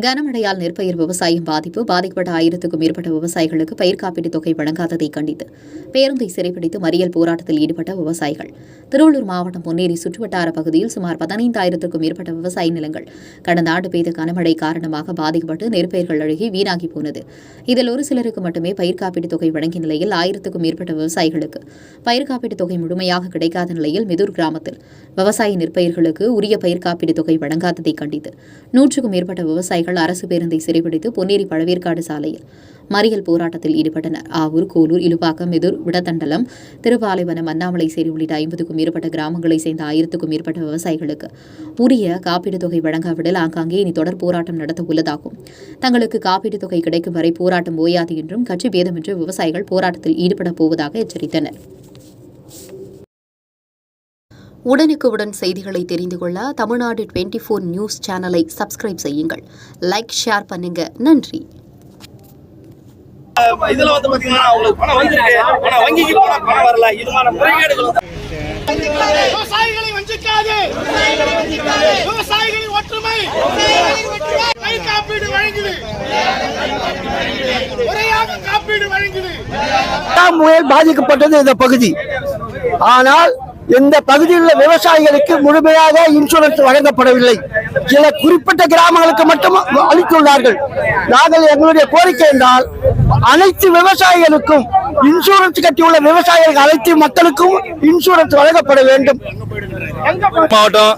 கனமழையால் நெற்பயிர் விவசாயம் பாதிப்பு. பாதிக்கப்பட்ட ஆயிரத்துக்கும் மேற்பட்ட விவசாயிகளுக்கு பயிர் காப்பீட்டுத் தொகை வழங்காததை கண்டித்து பேருந்தை சிறைப்பிடித்து மறியல் போராட்டத்தில் ஈடுபட்ட விவசாயிகள். திருவள்ளூர் மாவட்டம் பொன்னேரி சுற்றுவட்டார பகுதியில் சுமார் பதினைந்தாயிரத்திற்கும் மேற்பட்ட விவசாய நிலங்கள் கடந்த ஆண்டு பெய்த கனமழை காரணமாக பாதிக்கப்பட்டு நெற்பயிர்கள் அழுகி வீணாகி போனது. இதில் ஒரு சிலருக்கு மட்டுமே பயிர் காப்பீட்டுத் தொகை வழங்கிய நிலையில் ஆயிரத்துக்கும் மேற்பட்ட விவசாயிகளுக்கு பயிர் காப்பீட்டுத் தொகை முழுமையாக கிடைக்காத நிலையில் மிதூர் கிராமத்தில் விவசாய நெற்பயிர்களுக்கு உரிய பயிர் காப்பீட்டுத் தொகை வழங்காததை கண்டித்து நூற்றுக்கும் மேற்பட்ட விவசாயிகள் விவசாயிகள் அரசு பேருந்தை சிறைபிடித்து பொன்னேரி பழவேற்காடு சாலையில் மறியல் போராட்டத்தில் ஈடுபட்டனர். ஆவூர் கோலூர் இலுப்பாக்கம் மெதூர் விடத்தண்டலம் திருபாலைவனம் அண்ணாமலை சேரி உள்ளிட்ட ஐம்பதுக்கும் மேற்பட்ட கிராமங்களைச் சேர்ந்த ஆயிரத்துக்கும் மேற்பட்ட விவசாயிகளுக்கு உரிய காப்பீட்டுத் தொகை வழங்காவிடில் ஆங்காங்கே இனி தொடர் போராட்டம் நடத்த உள்ளதாகும். தங்களுக்கு காப்பீட்டுத் தொகை கிடைக்கும் வரை போராட்டம் ஓயாது என்றும் கட்சி பேதமின்றி விவசாயிகள் போராட்டத்தில் ஈடுபடப் போவதாக எச்சரித்தனர். உடனுக்குடன் செய்திகளை தெரிந்து கொள்ள தமிழ்நாடு டுவெண்ட்டி ஃபோர் நியூஸ் சேனலை சப்ஸ்கிரைப் செய்யுங்கள். லைக் ஷேர் பண்ணுங்க. நன்றி. இதுல வந்து பாத்தீங்கன்னா அவங்களுக்கு பணம் வந்திருக்கு ஆனா வங்கிக்கு போனா பணம் வரல. இதுமான முறைகேடுகள் விவசாயிகளை வஞ்சிக்காதே. விவசாயிகளின் ஒற்றுமை. பயிர் காப்பீடு வழங்குது. முறையாக காப்பீடு வழங்குது. புயல் பாதிக்கப்பட்டது இந்த பகுதி. ஆனால் இந்த பகுதியில் உள்ள விவசாயிகளுக்கு முழுமையாக இன்சூரன்ஸ் வழங்கப்படவில்லை. சில குறிப்பிட்ட கிராமங்களுக்கு மட்டும் அளித்துள்ளார்கள். நாங்கள் எங்களுடைய கோரிக்கை என்றால் அனைத்து விவசாயிகளுக்கும் இன்சூரன்ஸ் கட்டியுள்ள விவசாயிகள் அனைத்து மக்களுக்கும் இன்சூரன்ஸ் வழங்கப்பட வேண்டும். மாவட்டம்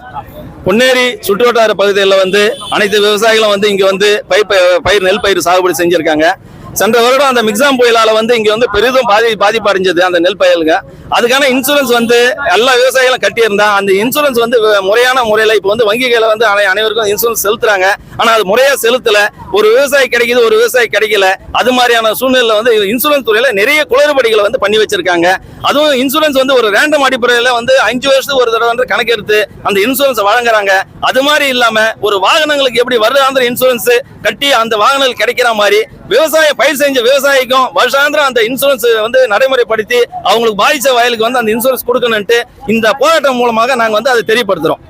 பொன்னேரி சுற்றுவட்டார பகுதிகளில் வந்து அனைத்து விவசாயிகளும் வந்து இங்க வந்து பயிர் பயிர் நெல் பயிர் சாகுபடி செஞ்சிருக்காங்க. சென்ற வருடம் அந்த மிக்ஸாம் புயலால வந்து இங்க வந்து பெரிதும் பாதி பாதிப்பு அடைஞ்சது அந்த நெல் பயலுங்க. அதுக்கான இன்சூரன்ஸ் வந்து எல்லா விவசாயிகளும் கட்டியிருந்தா அந்த இன்சூரன்ஸ் வந்து முறையான முறையில இப்போ வந்து வங்கிகளை வந்து அனை- அனைவருக்கும் இன்சூரன்ஸ் செலுத்துறாங்க. ஆனா அது முறையா செலுத்தல. ஒரு விவசாயி கிடைக்குது ஒரு விவசாயி கிடைக்கல. அது மாதிரியான சூழ்நிலை வந்து இன்சூரன்ஸ் துறையில நிறைய குளறுபடிகளை வந்து பண்ணி வச்சிருக்காங்க. அதுவும் இன்சூரன்ஸ் வந்து ஒரு ரேண்டம் அடிப்படையில வந்து அஞ்சு வருஷத்துக்கு ஒரு தடவை வந்து கணக்கெடுத்து அந்த இன்சூரன்ஸ் வழங்குறாங்க. அது மாதிரி இல்லாம ஒரு வாகனங்களுக்கு எப்படி வருடாந்திர இன்சூரன்ஸ் கட்டி அந்த வாகனங்கள் கிடைக்கிற மாதிரி விவசாய பயிர் செஞ்ச விவசாயிக்கும் வருஷாந்திரம் அந்த இன்சூரன்ஸ் வந்து நடைமுறைப்படுத்தி அவங்களுக்கு பாதிச்ச வயலுக்கு வந்து அந்த இன்சூரன்ஸ் கொடுக்கணும்ட்டு இந்த போராட்டம் மூலமாக நாங்க வந்து அதை தெரியப்படுத்துறோம்.